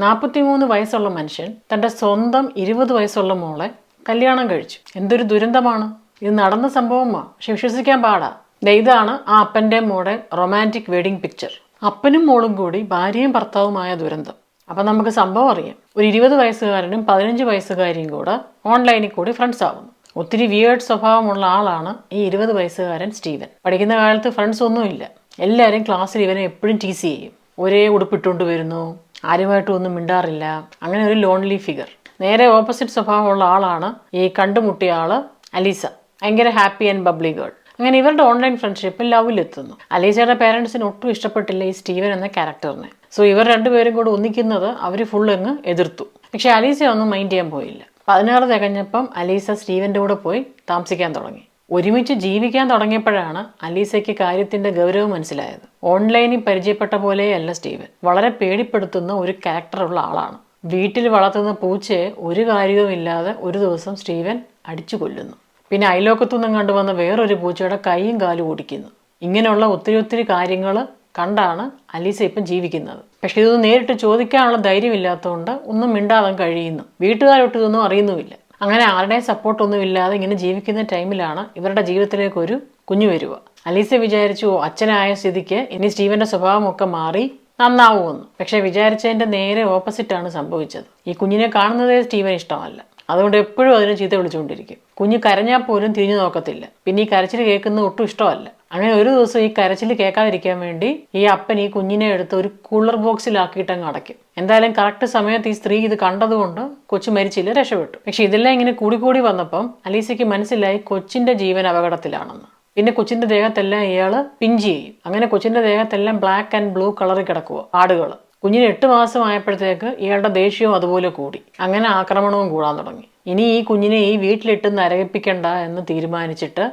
നാൽപ്പത്തിമൂന്ന് വയസ്സുള്ള മനുഷ്യൻ തന്റെ സ്വന്തം ഇരുപത് വയസ്സുള്ള മോളെ കല്യാണം കഴിച്ചു. എന്തൊരു ദുരന്തമാണ്. ഇത് നടന്ന സംഭവമാ. പക്ഷെ വിശ്വസിക്കാൻ പാടാ. ഇതാണ് ആ അപ്പന്റെ മോടെ റൊമാന്റിക് വെഡിങ് പിക്ചർ അപ്പനും മോളും കൂടി ഭാര്യയും ഭർത്താവുമായ ദുരന്തം. അപ്പം നമുക്ക് സംഭവം അറിയാം. ഒരു ഇരുപത് വയസ്സുകാരനും പതിനഞ്ച് വയസ്സുകാരിയും കൂടെ ഓൺലൈനിൽ കൂടി ഫ്രണ്ട്സ് ആവുന്നു. ഒത്തിരി വിയേർഡ് സ്വഭാവമുള്ള ആളാണ് ഈ ഇരുപത് വയസ്സുകാരൻ സ്റ്റീവൻ. പഠിക്കുന്ന കാലത്ത് ഫ്രണ്ട്സ് ഒന്നുമില്ല. എല്ലാവരും ക്ലാസ്സിൽ ഇവനെ എപ്പോഴും ടീസ് ചെയ്യും. ഒരേ ഉടുപ്പിട്ടുകൊണ്ട് വരുന്നു. ആരുമായിട്ടും ഒന്നും മിണ്ടാറില്ല. അങ്ങനെ ഒരു ലോൺലി ഫിഗർ നേരെ ഓപ്പോസിറ്റ് സ്വഭാവമുള്ള ആളാണ് ഈ കണ്ടുമുട്ടിയ ആൾ അലീസ. ഭയങ്കര ഹാപ്പി ആൻഡ് ബബ്ലി ഗേൾ അങ്ങനെ ഇവരുടെ ഓൺലൈൻ ഫ്രണ്ട്ഷിപ്പ് ലവിലെത്തുന്നു. അലീസയുടെ പേരൻസിന് ഒട്ടും ഇഷ്ടപ്പെട്ടില്ല ഈ സ്റ്റീവൻ എന്ന ക്യാരക്ടറിനെ സോ ഇവർ രണ്ടുപേരും കൂടെ ഒന്നിക്കുന്നത് അവർ ഫുൾ അങ്ങ് എതിർത്തു. പക്ഷെ അലീസ ഒന്നും മൈൻഡ് ചെയ്യാൻ പോയില്ല. പതിനാറ് തികഞ്ഞപ്പം അലീസ സ്റ്റീവന്റെ കൂടെ പോയി താമസിക്കാൻ തുടങ്ങി. ഒരുമിച്ച് ജീവിക്കാൻ തുടങ്ങിയപ്പോഴാണ് അലീസയ്ക്ക് കാര്യത്തിന്റെ ഗൗരവം മനസ്സിലായത്. ഓൺലൈനിൽ പരിചയപ്പെട്ട പോലെയല്ല സ്റ്റീവൻ. വളരെ പേടിപ്പെടുത്തുന്ന ഒരു ക്യാരക്ടറുള്ള ആളാണ്. വീട്ടിൽ വളർത്തുന്ന പൂച്ചയെ ഒരു കാര്യവും ഇല്ലാതെ ഒരു ദിവസം സ്റ്റീവൻ അടിച്ചു കൊല്ലുന്നു. പിന്നെ അയലോക്കത്തുനിന്നും കണ്ടുവന്ന വേറൊരു പൂച്ചയുടെ കൈയും കാലും ഓടിക്കുന്നു. ഇങ്ങനെയുള്ള ഒത്തിരി ഒത്തിരി കാര്യങ്ങൾ കണ്ടാണ് അലീസ ഇപ്പം ജീവിക്കുന്നത്. പക്ഷേ ഇതൊന്നും നേരിട്ട് ചോദിക്കാനുള്ള ധൈര്യമില്ലാത്തതുകൊണ്ട് ഒന്നും മിണ്ടാതെ കഴിയുന്നു. വീട്ടുകാരൊട്ട് ഇതൊന്നും അറിയുന്നുമില്ല. അങ്ങനെ ആരുടെയും സപ്പോർട്ടൊന്നും ഇല്ലാതെ ഇങ്ങനെ ജീവിക്കുന്ന ടൈമിലാണ് ഇവരുടെ ജീവിതത്തിലേക്ക് ഒരു കുഞ്ഞു വരിക. അലീസ വിചാരിച്ചു അച്ഛനായ സ്ഥിതിക്ക് ഇനി സ്റ്റീവന്റെ സ്വഭാവമൊക്കെ മാറി നന്നാവുമെന്ന്. പക്ഷെ വിചാരിച്ചതിന്റെ നേരെ ഓപ്പോസിറ്റാണ് സംഭവിച്ചത്. ഈ കുഞ്ഞിനെ കാണുന്നതേ സ്റ്റീവൻ ഇഷ്ടമല്ല. അതുകൊണ്ട് എപ്പോഴും അതിനെ ചീത്ത വിളിച്ചുകൊണ്ടിരിക്കും. കുഞ്ഞ് കരഞ്ഞാൽ പോലും തിരിഞ്ഞു നോക്കത്തില്ല. പിന്നെ ഈ കരച്ചിൽ കേൾക്കുന്നത് ഒട്ടും ഇഷ്ടമല്ല. അങ്ങനെ ഒരു ദിവസം ഈ കരച്ചിൽ കേൾക്കാതിരിക്കാൻ വേണ്ടി ഈ അപ്പൻ ഈ കുഞ്ഞിനെ എടുത്ത് ഒരു കൂളർ ബോക്സിലാക്കിയിട്ട് അങ്ങ് അടയ്ക്കും. എന്തായാലും കറക്റ്റ് സമയത്ത് ഈ സ്ത്രീ ഇത് കണ്ടതുകൊണ്ട് കൊച്ചു മരിച്ചില്ല രക്ഷപ്പെട്ടു. പക്ഷെ ഇതെല്ലാം ഇങ്ങനെ കൂടിക്കൂടി വന്നപ്പം അലീസയ്ക്ക് മനസ്സിലായി കൊച്ചിന്റെ ജീവൻ അപകടത്തിലാണെന്ന്. പിന്നെ കൊച്ചിന്റെ ദേഹത്തെല്ലാം ഇയാൾ പിഞ്ച് ചെയ്യും. അങ്ങനെ കൊച്ചിന്റെ ദേഹത്തെല്ലാം ബ്ലാക്ക് ആൻഡ് ബ്ലൂ കളറിൽ കിടക്കുക പാടുകൾ കുഞ്ഞിന് എട്ട് മാസമായപ്പോഴത്തേക്ക് ഇയാളുടെ ദേഷ്യവും അതുപോലെ കൂടി. അങ്ങനെ ആക്രമണവും കൂടാൻ തുടങ്ങി. ഇനി ഈ കുഞ്ഞിനെ ഈ വീട്ടിലിട്ട് നരകിപ്പിക്കണ്ട എന്ന് തീരുമാനിച്ചിട്ട്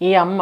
ഈ അമ്മ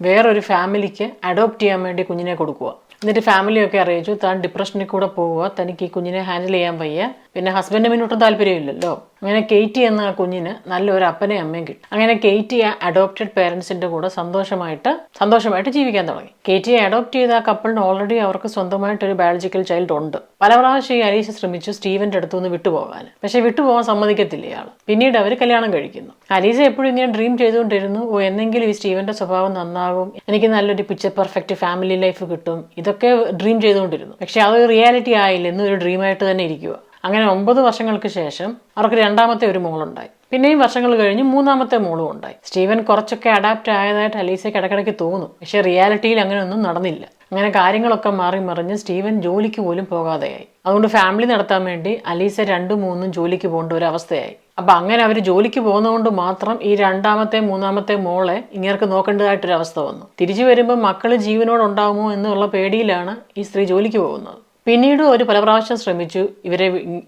വേറൊരു ഫാമിലിക്ക് അഡോപ്റ്റ് ചെയ്യാൻ വേണ്ടി കുഞ്ഞിനെ കൊടുക്കുക എന്നിട്ട് ഫാമിലിയൊക്കെ അറിയിച്ചു താൻ ഡിപ്രഷനിൽ കൂടെ പോവുക തനിക്ക് ഈ കുഞ്ഞിനെ ഹാൻഡിൽ ചെയ്യാൻ വയ്യ. പിന്നെ ഹസ്ബൻഡ് മുന്നോട്ടും താല്പര്യമില്ലല്ലോ. അങ്ങനെ കെയ്റ്റി എന്ന ആ കുഞ്ഞിന് നല്ലൊരു അപ്പനെയും അമ്മയും കിട്ടും. അങ്ങനെ കെയ്റ്റി ആ അഡോപ്റ്റഡ് പേരൻസിന്റെ കൂടെ സന്തോഷമായിട്ട് സന്തോഷമായിട്ട് ജീവിക്കാൻ തുടങ്ങി. കെയ്റ്റിയെ അഡോപ്റ്റ് ചെയ്ത ആ കപ്പിളിന് ഓൾറെഡി അവർക്ക് സ്വന്തമായിട്ട് ഒരു ബയോളജിക്കൽ ചൈൽഡ് ഉണ്ട്. പല പ്രാവശ്യം ഈ അലീശ ശ്രമിച്ചു സ്റ്റീവന്റെ അടുത്തു നിന്ന് വിട്ടുപോകാൻ. പക്ഷെ വിട്ടുപോകാൻ സമ്മതിക്കത്തില്ല ഇയാൾ. പിന്നീട് അവർ കല്യാണം കഴിക്കുന്നു. അലീസ എപ്പോഴും ഇങ്ങനെ ഡ്രീം ചെയ്തുകൊണ്ടിരുന്നു ഓ എന്നെങ്കിലും ഈ സ്റ്റീവന്റെ സ്വഭാവം നന്നാകും. എനിക്ക് നല്ലൊരു പിക്ചർ പെർഫെക്റ്റ് ഫാമിലി ലൈഫ് കിട്ടും. ഇതൊക്കെ ഡ്രീം ചെയ്തുകൊണ്ടിരുന്നു. പക്ഷെ അത് റിയാലിറ്റി ആയില്ല എന്നും ഒരു ഡ്രീമായിട്ട് തന്നെ ഇരിക്കുക അങ്ങനെ ഒമ്പത് വർഷങ്ങൾക്ക് ശേഷം അവർക്ക് രണ്ടാമത്തെ ഒരു മോളുണ്ടായി. പിന്നെയും വർഷങ്ങൾ കഴിഞ്ഞ് മൂന്നാമത്തെ മോളും ഉണ്ടായി. സ്റ്റീവൻ കുറച്ചൊക്കെ അഡാപ്റ്റ് ആയതായിട്ട് അലീസയ്ക്ക് ഇടയ്ക്കിടയ്ക്ക് തോന്നും. പക്ഷേ റിയാലിറ്റിയിൽ അങ്ങനെയൊന്നും നടന്നില്ല. അങ്ങനെ കാര്യങ്ങളൊക്കെ മാറി മറിഞ്ഞ് സ്റ്റീവൻ ജോലിക്ക് പോലും പോകാതെയായി. അതുകൊണ്ട് ഫാമിലി നടത്താൻ വേണ്ടി അലീസ രണ്ടും മൂന്നും ജോലിക്ക് പോകേണ്ട ഒരു അവസ്ഥയായി. അപ്പൊ അങ്ങനെ അവർ ജോലിക്ക് പോകുന്നതുകൊണ്ട് മാത്രം ഈ രണ്ടാമത്തെ മൂന്നാമത്തെ മോളെ ഇങ്ങേർക്ക് നോക്കേണ്ടതായിട്ടൊരു അവസ്ഥ വന്നു. തിരിച്ചു വരുമ്പോൾ മക്കൾ ജീവനോട് ഉണ്ടാകുമോ എന്നുള്ള പേടിയിലാണ് ഈ സ്ത്രീ ജോലിക്ക് പോകുന്നത്. പിന്നീട് ഒരു പല പ്രാവശ്യം ശ്രമിച്ചു ഇവരെ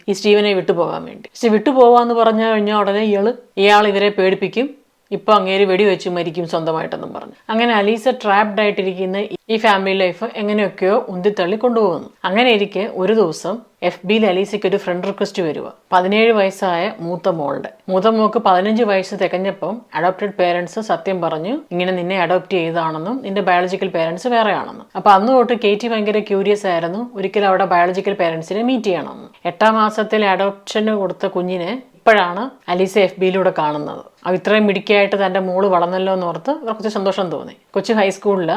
ഈ സ്റ്റീവനെ വിട്ടുപോകാൻ വേണ്ടി. പക്ഷെ വിട്ടുപോകാന്ന് പറഞ്ഞു കഴിഞ്ഞാൽ ഉടനെ ഇയാൾ ഇയാൾ ഇവരെ പേടിപ്പിക്കും. ഇപ്പൊ അങ്ങേര് വെടിവെച്ച് മരിക്കും സ്വന്തമായിട്ടെന്നും പറഞ്ഞു. അങ്ങനെ അലീസ ട്രാപ്ഡ് ആയിട്ടിരിക്കുന്ന ഈ ഫാമിലി ലൈഫ് എങ്ങനെയൊക്കെയോ ഉന്തിത്തള്ളി കൊണ്ടുപോകുന്നു. അങ്ങനെ ഇരിക്കെ ഒരു ദിവസം എഫ് ബിയിൽ അലീസയ്ക്ക് ഒരു ഫ്രണ്ട് റിക്വസ്റ്റ് വരിക പതിനേഴ് വയസ്സായ മൂത്ത മോളുടെ. മൂത്ത മോക്ക് പതിനഞ്ച് വയസ്സ് തികഞ്ഞപ്പം അഡോപ്റ്റഡ് പേരൻസ് സത്യം പറഞ്ഞു ഇങ്ങനെ നിന്നെ അഡോപ്റ്റ് ചെയ്താണെന്നും നിന്റെ ബയോളജിക്കൽ പേരൻസ് വേറെയാണെന്നും. അപ്പൊ അന്ന് തൊട്ട് കേറ്റി ഭയങ്കര ക്യൂരിയസ് ആയിരുന്നു ഒരിക്കലും അവിടെ ബയോളജിക്കൽ പേരൻസിനെ മീറ്റ് ചെയ്യണമെന്ന്. എട്ടാം മാസത്തിൽ അഡോപ്ഷന് കൊടുത്ത കുഞ്ഞിനെ ഇപ്പോഴാണ് അലീസ എഫ് ബിയിലൂടെ കാണുന്നത്. അവ ഇത്രയും മിടുക്കിയായിട്ട് തന്റെ മോൾ വളർന്നല്ലോ എന്ന് ഓർത്ത് കുറച്ച് സന്തോഷം തോന്നി. കൊച്ചു ഹൈസ്കൂളിൽ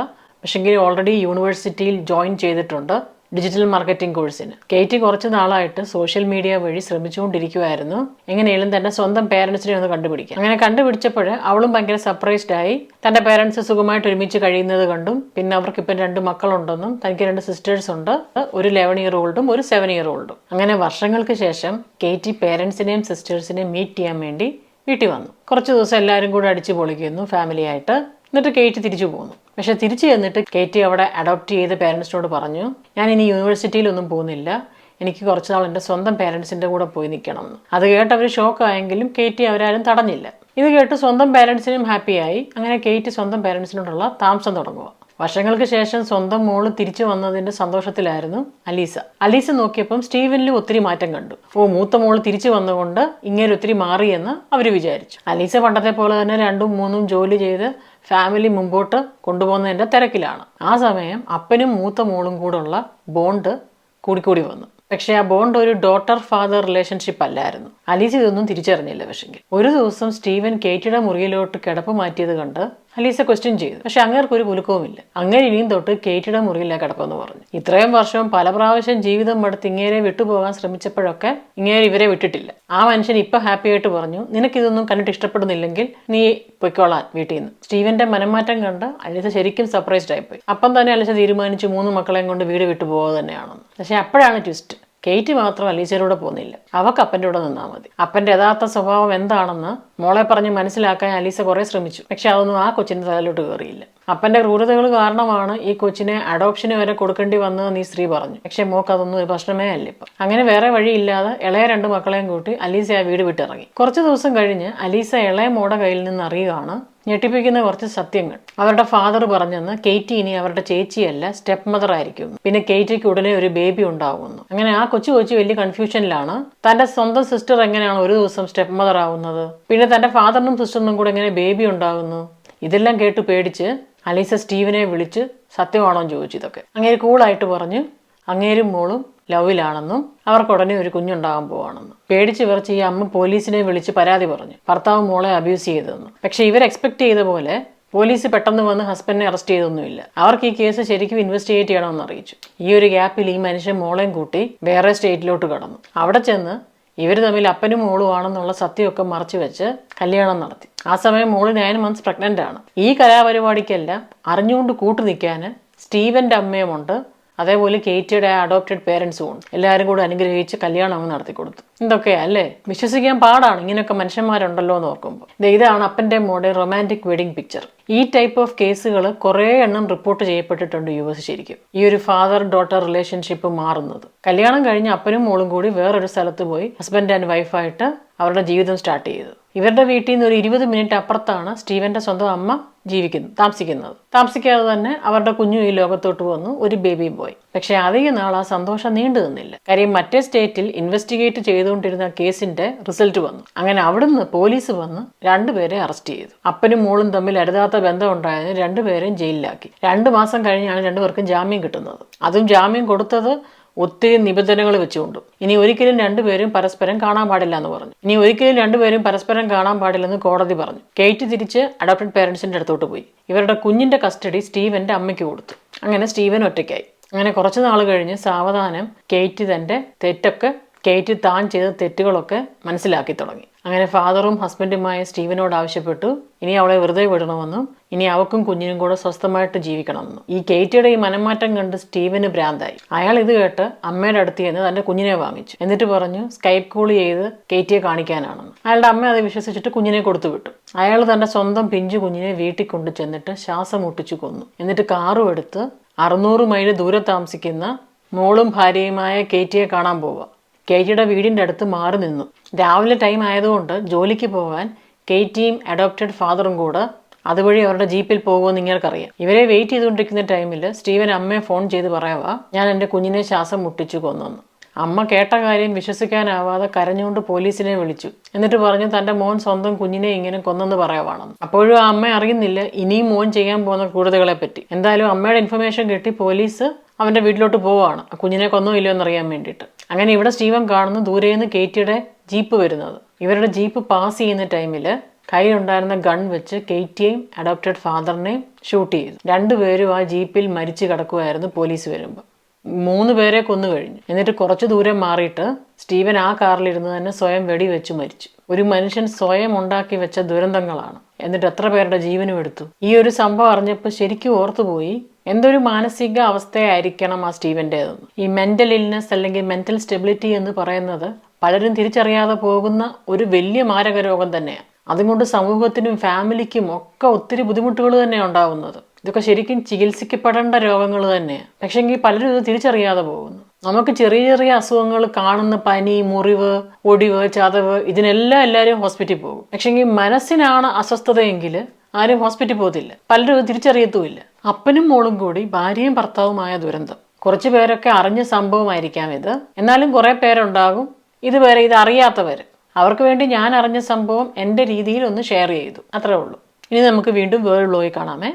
പക്ഷെങ്കിൽ ഓൾറെഡി യൂണിവേഴ്സിറ്റിയിൽ ജോയിൻ ചെയ്തിട്ടുണ്ട്. ഡിജിറ്റൽ മാർക്കറ്റിംഗ് കോഴ്സിന്. കേറ്റി കുറച്ച് നാളായിട്ട് സോഷ്യൽ മീഡിയ വഴി ശ്രമിച്ചുകൊണ്ടിരിക്കുമായിരുന്നു എങ്ങനെയും തന്റെ സ്വന്തം പേരൻസിനെ ഒന്ന് കണ്ടുപിടിക്കാം. അങ്ങനെ കണ്ടുപിടിച്ചപ്പോൾ അവളും ഭയങ്കര സർപ്രൈസ്ഡ് ആയി. തന്റെ പേരൻസ് സുഖമായിട്ട് ഒരുമിച്ച് കഴിയുന്നത് കണ്ടും പിന്നെ അവർക്ക് ഇപ്പം രണ്ട് മക്കളുണ്ടെന്നും തനിക്ക് രണ്ട് സിസ്റ്റേഴ്സ് ഉണ്ട് ഒരു ലെവൻ ഇയർ ഓൾഡും ഒരു സെവൻ ഇയർ ഓൾഡും അങ്ങനെ വർഷങ്ങൾക്ക് ശേഷം കേറ്റി പേരൻസിനെയും സിസ്റ്റേഴ്സിനെയും മീറ്റ് ചെയ്യാൻ വേണ്ടി വീട്ടിൽ വന്നു. കുറച്ച് ദിവസം എല്ലാവരും കൂടെ അടിച്ചു പൊളിക്കുന്നു ഫാമിലി ആയിട്ട്. എന്നിട്ട് കേറ്റി തിരിച്ചു പോന്നു. പക്ഷെ തിരിച്ചു ചെന്നിട്ട് കേറ്റി അവിടെ അഡോപ്റ്റ് ചെയ്ത പേരൻസിനോട് പറഞ്ഞു ഞാൻ ഇനി യൂണിവേഴ്സിറ്റിയിലൊന്നും പോകുന്നില്ല. എനിക്ക് കുറച്ച് നാൾ എന്റെ സ്വന്തം പേരൻസിന്റെ കൂടെ പോയി നിൽക്കണം. എന്ന് അത് കേട്ട് അവർ ഷോക്കായെങ്കിലും കേറ്റി അവരാരും തടഞ്ഞില്ല. ഇത് കേട്ട് സ്വന്തം പേരൻസിനും ഹാപ്പിയായി അങ്ങനെ കേറ്റി സ്വന്തം പേരൻസിനോടുള്ള താമസം തുടങ്ങുക. വർഷങ്ങൾക്ക് ശേഷം സ്വന്തം മോൾ തിരിച്ചു വന്നതിന്റെ സന്തോഷത്തിലായിരുന്നു അലീസ. അലീസ നോക്കിയപ്പം സ്റ്റീവനിലും ഒത്തിരി മാറ്റം കണ്ടു. ഓ മൂത്ത മോൾ തിരിച്ചു വന്നുകൊണ്ട് ഇങ്ങനെ ഒത്തിരി മാറിയെന്ന് അവർ വിചാരിച്ചു. അലീസ പണ്ടത്തെ പോലെ തന്നെ രണ്ടും മൂന്നും ജോലി ചെയ്ത് ഫാമിലി മുമ്പോട്ട് കൊണ്ടുപോകുന്നതിന്റെ തിരക്കിലാണ്. ആ സമയം അപ്പനും മൂത്ത മോളും കൂടുള്ള ബോണ്ട് കൂടിക്കൂടി വന്നു. പക്ഷേ ആ ബോണ്ട് ഒരു ഡോട്ടർ ഫാദർ റിലേഷൻഷിപ്പ് അല്ലായിരുന്നു. അലീസ് ഇതൊന്നും തിരിച്ചറിഞ്ഞില്ല പക്ഷെങ്കിൽ. ഒരു ദിവസം സ്റ്റീവൻ കേറ്റിയുടെ മുറിയിലോട്ട് കിടപ്പ് മാറ്റിയത് കണ്ട് അലീസ ക്വസ്റ്റ്യൻ ചെയ്തു. പക്ഷെ അങ്ങേർക്ക് ഒരു കുലുക്കവുമില്ല അങ്ങനെ ഇനിയും തൊട്ട് കേറ്റിയുടെ മുറിയിലെ കിടക്കുമെന്ന് പറഞ്ഞു. ഇത്രയും വർഷം പല പ്രാവശ്യം ജീവിതം മടുത്ത് ഇങ്ങേരെ വിട്ടുപോകാൻ ശ്രമിച്ചപ്പോഴൊക്കെ ഇങ്ങേരെ ഇവരെ വിട്ടിട്ടില്ല. ആ മനുഷ്യൻ ഇപ്പൊ ഹാപ്പി ആയിട്ട് പറഞ്ഞു നിനക്ക് ഇതൊന്നും കണ്ടിട്ട് ഇഷ്ടപ്പെടുന്നില്ലെങ്കിൽ നീ പൊയ്ക്കോളാൻ വീട്ടിൽ നിന്ന്. സ്റ്റീവന്റെ മനംമാറ്റം കണ്ട് അലീസ ശരിക്കും സർപ്രൈസ്ഡ് ആയിപ്പോയി അപ്പം തന്നെ അലീസ തീരുമാനിച്ചു മൂന്ന് മക്കളെയും കൊണ്ട് വീട് വിട്ടു തന്നെയാണെന്ന്. പക്ഷെ അപ്പോഴാണ് ട്വിസ്റ്റ് കേറ്റി മാത്രം അലീസയുടെ പോകുന്നില്ല അവക്ക് അപ്പന്റെ കൂടെ നിന്നാൽ മതി. അപ്പന്റെ യഥാർത്ഥ സ്വഭാവം എന്താണെന്ന് മോളെ പറഞ്ഞ് മനസ്സിലാക്കാൻ അലീസ കുറേ ശ്രമിച്ചു. പക്ഷെ അതൊന്നും ആ കൊച്ചിന്റെ തലയിലോട്ട് കയറിയില്ല അപ്പന്റെ ക്രൂരതകൾ കാരണമാണ് ഈ കൊച്ചിനെ അഡോപ്ഷന് വരെ കൊടുക്കേണ്ടി വന്നതെന്ന് ഈ സ്ത്രീ പറഞ്ഞു. പക്ഷെ മോക്ക് അതൊന്നും ഒരു പ്രശ്നമേ അല്ല ഇപ്പം. അങ്ങനെ വേറെ വഴിയില്ലാതെ ഇളയ രണ്ട് മക്കളെയും കൂട്ടി അലീസ ആ വീട് വിട്ടിറങ്ങി. കുറച്ച് ദിവസം കഴിഞ്ഞ് അലീസ ഇളയ മോടെ കയ്യിൽ നിന്ന് അറിയുകയാണ് ഞെട്ടിപ്പിക്കുന്ന കുറച്ച് സത്യങ്ങൾ. അവരുടെ ഫാദർ പറഞ്ഞെന്ന് കെയ്റ്റി ഇനി അവരുടെ ചേച്ചിയല്ല സ്റ്റെപ്പ് മദർ ആയിരിക്കും. പിന്നെ കെയ്റ്റിക്ക് ഉടനെ ഒരു ബേബി ഉണ്ടാകുന്നു അങ്ങനെ ആ കൊച്ചു കൊച്ചു വലിയ കൺഫ്യൂഷനിലാണ് തന്റെ സ്വന്തം സിസ്റ്റർ എങ്ങനെയാണ് ഒരു ദിവസം സ്റ്റെപ്പ് മദർ ആവുന്നത്? പിന്നെ തന്റെ ഫാദറിനും സിസ്റ്ററിനും കൂടെ എങ്ങനെ ബേബി ഉണ്ടാകുന്നു? ഇതെല്ലാം കേട്ട് പേടിച്ച് അലീസ സ്റ്റീവനെ വിളിച്ച് സത്യമാണോ എന്ന് ചോദിച്ചു ഇതൊക്കെ. അങ്ങേര് കൂളായിട്ട് പറഞ്ഞു അങ്ങേരും മോളും ലവിലാണെന്നും അവർക്ക് ഉടനെ ഒരു കുഞ്ഞുണ്ടാകാൻ പോവാണെന്നും. പേടിച്ച് വിറച്ച് ഈ അമ്മ പോലീസിനെ വിളിച്ച് പരാതി പറഞ്ഞു. ഭർത്താവ് മോളെ അബ്യൂസ് ചെയ്തതെന്നും പക്ഷെ ഇവർ എക്സ്പെക്ട് ചെയ്ത പോലെ പോലീസ് പെട്ടെന്ന് വന്ന് ഹസ്ബൻഡിനെ അറസ്റ്റ് ചെയ്തൊന്നുമില്ല. അവർക്ക് ഈ കേസ് ശരിക്കും ഇൻവെസ്റ്റിഗേറ്റ് ചെയ്യണമെന്ന് അറിയിച്ചു. ഈ ഒരു ഗ്യാപ്പിൽ ഈ മനുഷ്യൻ മോളെയും കൂട്ടി വേറെ സ്റ്റേറ്റിലോട്ട് കടന്നു. അവിടെ ചെന്ന് ഇവർ തമ്മിൽ അപ്പനും മോളും ആണെന്നുള്ള സത്യമൊക്കെ മറച്ചു വെച്ച് കല്യാണം നടത്തി. ആ സമയം മോൾ നയൻ മന്ത്സ് പ്രഗ്നന്റ് ആണ്. ഈ കലാപരിപാടിക്കെല്ലാം അറിഞ്ഞുകൊണ്ട് കൂട്ടു നിൽക്കാൻ സ്റ്റീവന്റെ അമ്മയുമുണ്ട് അതേപോലെ കേറ്റിയുടെ അഡോപ്റ്റഡ് പേരൻസും ഉണ്ട്. എല്ലാവരും കൂടെ അനുഗ്രഹിച്ച് കല്യാണം അങ്ങ് നടത്തി കൊടുത്തു എന്തൊക്കെയാ അല്ലേ വിശ്വസിക്കാൻ പാടാണ് ഇങ്ങനെയൊക്കെ മനുഷ്യന്മാരുണ്ടല്ലോ എന്ന് ഓർക്കുമ്പോൾ ഇതാണ് അപ്പന്റെ മോഡേൺ റൊമാന്റിക് വെഡിങ് പിക്ചർ ഈ ടൈപ്പ് ഓഫ് കേസുകൾ കുറേ എണ്ണം റിപ്പോർട്ട് ചെയ്യപ്പെട്ടിട്ടുണ്ട് യു എസ് ശരിക്കും. ഈ ഒരു ഫാദർ ഡോട്ടർ റിലേഷൻഷിപ്പ് മാറുന്നത്. കല്യാണം കഴിഞ്ഞ് അപ്പനും മോളും കൂടി വേറൊരു സ്ഥലത്ത് പോയി ഹസ്ബൻഡ് ആൻഡ് വൈഫായിട്ട് അവരുടെ ജീവിതം സ്റ്റാർട്ട് ചെയ്തത് ഇവരുടെ വീട്ടിൽ നിന്ന് ഒരു ഇരുപത് മിനിറ്റ് അപ്പുറത്താണ് സ്റ്റീവന്റെ സ്വന്തം അമ്മ ജീവിക്കുന്നത് താമസിക്കുന്നത്. താമസിക്കാതെ തന്നെ അവരുടെ കുഞ്ഞു ഈ ലോകത്തോട്ട് വന്നു ഒരു ബേബി ബോയ് പക്ഷെ അധിക നാൾ ആ സന്തോഷം നീണ്ടു നിന്നില്ല കാര്യം മറ്റേ സ്റ്റേറ്റിൽ ഇൻവെസ്റ്റിഗേറ്റ് ചെയ്തുകൊണ്ടിരുന്ന കേസിന്റെ റിസൾട്ട് വന്നു. അങ്ങനെ അവിടുന്ന് പോലീസ് വന്ന് രണ്ടുപേരെ അറസ്റ്റ് ചെയ്തു. അപ്പനും മോളും തമ്മിൽ അരുതാത്ത ബന്ധം ഉണ്ടായതിന് രണ്ടുപേരെയും ജയിലിലാക്കി. രണ്ടു മാസം കഴിഞ്ഞാണ് രണ്ടുപേർക്കും ജാമ്യം കിട്ടുന്നത്. അതും ജാമ്യം കൊടുത്തത് ഒത്തിരി നിബന്ധനകൾ വെച്ചുകൊണ്ട്. ഇനി ഒരിക്കലും രണ്ടുപേരും പരസ്പരം കാണാൻ പാടില്ല എന്ന് പറഞ്ഞു. ഇനി ഒരിക്കലും രണ്ടുപേരും പരസ്പരം കാണാൻ പാടില്ലെന്ന് കോടതി പറഞ്ഞു. കേറ്റ് തിരിച്ച് അഡോപ്റ്റഡ് പേരൻസിന്റെ അടുത്തോട്ട് പോയി. ഇവരുടെ കുഞ്ഞിന്റെ കസ്റ്റഡി സ്റ്റീവന്റെ അമ്മയ്ക്ക് കൊടുത്തു. അങ്ങനെ സ്റ്റീവൻ ഒറ്റയ്ക്കായി. അങ്ങനെ കുറച്ച് നാൾ കഴിഞ്ഞ് സാവധാനം കേറ്റ് തന്റെ തെറ്റൊക്കെ കേറ്റ് താൻ ചെയ്ത തെറ്റുകളൊക്കെ മനസ്സിലാക്കി തുടങ്ങി. അങ്ങനെ ഫാദറും ഹസ്ബൻഡുമായ സ്റ്റീവനോട് ആവശ്യപ്പെട്ടു ഇനി അവളെ വെറുതെ വിടണമെന്നും ഇനി അവക്കും കുഞ്ഞിനും കൂടെ സ്വസ്ഥമായിട്ട് ജീവിക്കണമെന്നും. ഈ കേറ്റിയുടെ ഈ മനംമാറ്റം കണ്ട് സ്റ്റീവന് ഭ്രാന്തായി. അയാൾ ഇത് കേട്ട് അമ്മയുടെ അടുത്ത് ചെന്ന് തന്റെ കുഞ്ഞിനെ വാങ്ങിച്ചു. എന്നിട്ട് പറഞ്ഞു സ്കൈപ്പ് കോൾ ചെയ്ത് കേറ്റിയെ കാണിക്കാനാണെന്ന്. അയാളുടെ അമ്മ അത് വിശ്വസിച്ചിട്ട് കുഞ്ഞിനെ കൊടുത്തു വിട്ടു. അയാൾ തന്റെ സ്വന്തം പിഞ്ചു കുഞ്ഞിനെ വീട്ടിൽ കൊണ്ടു ചെന്നിട്ട് ശ്വാസം മുട്ടിച്ചു കൊന്നു. എന്നിട്ട് കാറും എടുത്ത് അറുന്നൂറ് മൈൽ ദൂരെ താമസിക്കുന്ന മോളും ഭാര്യയുമായ കേറ്റിയെ കാണാൻ പോവുക. കേറ്റിയുടെ വീടിന്റെ അടുത്ത് മാറി നിന്നു. രാവിലെ ടൈം ആയതുകൊണ്ട് ജോലിക്ക് പോകാൻ കേറ്റിയും അഡോപ്റ്റഡ് ഫാദറും കൂടെ അതുവഴി അവരുടെ ജീപ്പിൽ പോകുമെന്ന് നിങ്ങൾക്കറിയാം. ഇവരെ വെയിറ്റ് ചെയ്തുകൊണ്ടിരിക്കുന്ന ടൈമിൽ സ്റ്റീവൻ അമ്മയെ ഫോൺ ചെയ്ത് പറയാവാ ഞാൻ എന്റെ കുഞ്ഞിനെ ശ്വാസം മുട്ടിച്ചു കൊന്നെന്ന് അമ്മ കേട്ട കാര്യം വിശ്വസിക്കാനാവാതെ കരഞ്ഞുകൊണ്ട് പോലീസിനെ വിളിച്ചു. എന്നിട്ട് പറഞ്ഞു തന്റെ മോൻ സ്വന്തം കുഞ്ഞിനെ ഇങ്ങനെ കൊന്നെന്ന് പറയാവാണെന്ന്. അപ്പോഴും ആ അമ്മ അറിയുന്നില്ല ഇനിയും മോൻ ചെയ്യാൻ പോകുന്ന കൂടുതലുകളെ പറ്റി. എന്തായാലും അമ്മയുടെ ഇൻഫർമേഷൻ കിട്ടി പോലീസ് അവന്റെ വീട്ടിലോട്ട് പോവാണ് കുഞ്ഞിനെ കൊന്നോ ഇല്ലയോ എന്നറിയാൻ വേണ്ടിയിട്ട്. അങ്ങനെ ഇവിടെ സ്റ്റീവൻ കാണുന്നു ദൂരേന്ന് കേറ്റിയുടെ ജീപ്പ് വരുന്നത്. ഇവരുടെ ജീപ്പ് പാസ് ചെയ്യുന്ന ടൈമിൽ കയ്യിലുണ്ടായിരുന്ന ഗൺ വെച്ച് കെയ്റ്റിയെയും അഡോപ്റ്റഡ് ഫാദറിനെയും ഷൂട്ട് ചെയ്തു. രണ്ടുപേരും ആ ജീപ്പിൽ മരിച്ചു കിടക്കുമായിരുന്നു പോലീസ് വരുമ്പോൾ മൂന്ന് പേരെ കൊന്നു കഴിഞ്ഞു. എന്നിട്ട് കുറച്ച് ദൂരം മാറിയിട്ട് സ്റ്റീവൻ ആ കാറിലിരുന്ന് തന്നെ സ്വയം വെടിവെച്ച് മരിച്ചു. ഒരു മനുഷ്യൻ സ്വയം ഉണ്ടാക്കി വെച്ച ദുരന്തങ്ങളാണ്. എന്നിട്ട് എത്ര പേരുടെ ജീവനും എടുത്തു. ഈ ഒരു സംഭവം അറിഞ്ഞപ്പോൾ ശരിക്കും ഓർത്തുപോയി എന്തൊരു മാനസിക അവസ്ഥയായിരിക്കണം ആ സ്റ്റീവന്റേതെന്ന്. ഈ മെന്റൽ ഇൽനെസ് അല്ലെങ്കിൽ മെന്റൽ സ്റ്റെബിലിറ്റി എന്ന് പറയുന്നത് പലരും തിരിച്ചറിയാതെ പോകുന്ന ഒരു വലിയ മാരക രോഗം തന്നെയാണ്. അതുകൊണ്ട് സമൂഹത്തിനും ഫാമിലിക്കും ഒക്കെ ഒത്തിരി ബുദ്ധിമുട്ടുകൾ തന്നെയാണ് ഉണ്ടാവുന്നത്. ഇതൊക്കെ ശരിക്കും ചികിത്സിക്കപ്പെടേണ്ട രോഗങ്ങൾ തന്നെയാണ് പക്ഷെങ്കിൽ പലരും ഇത് തിരിച്ചറിയാതെ പോകുന്നു. നമുക്ക് ചെറിയ ചെറിയ അസുഖങ്ങൾ കാണുന്ന പനി മുറിവ് ഒടിവ് ചതവ് ഇതിനെല്ലാം എല്ലാവരും ഹോസ്പിറ്റലിൽ പോകും. പക്ഷെങ്കിൽ മനസ്സിനാണ് അസ്വസ്ഥതയെങ്കിൽ ആരും ഹോസ്പിറ്റലിൽ പോകത്തില്ല. പലരും ഇത് തിരിച്ചറിയത്തുമില്ല. അപ്പനും മോളും കൂടി ഭാര്യയും ഭർത്താവുമായ ദുരന്തം. കുറച്ച് പേരൊക്കെ അറിഞ്ഞ സംഭവമായിരിക്കാം ഇത്. എന്നാലും കുറേ പേരുണ്ടാകും. ഇതുവരെ ഇത് അറിയാത്തവർ അവർക്ക് വേണ്ടി ഞാൻ അറിഞ്ഞ സംഭവം എന്റെ രീതിയിൽ ഒന്ന് ഷെയർ ചെയ്തു. അത്രേ ഉള്ളൂ. ഇനി നമുക്ക് വീണ്ടും വേറെ വ്ലോഗിൽ കാണാമേ.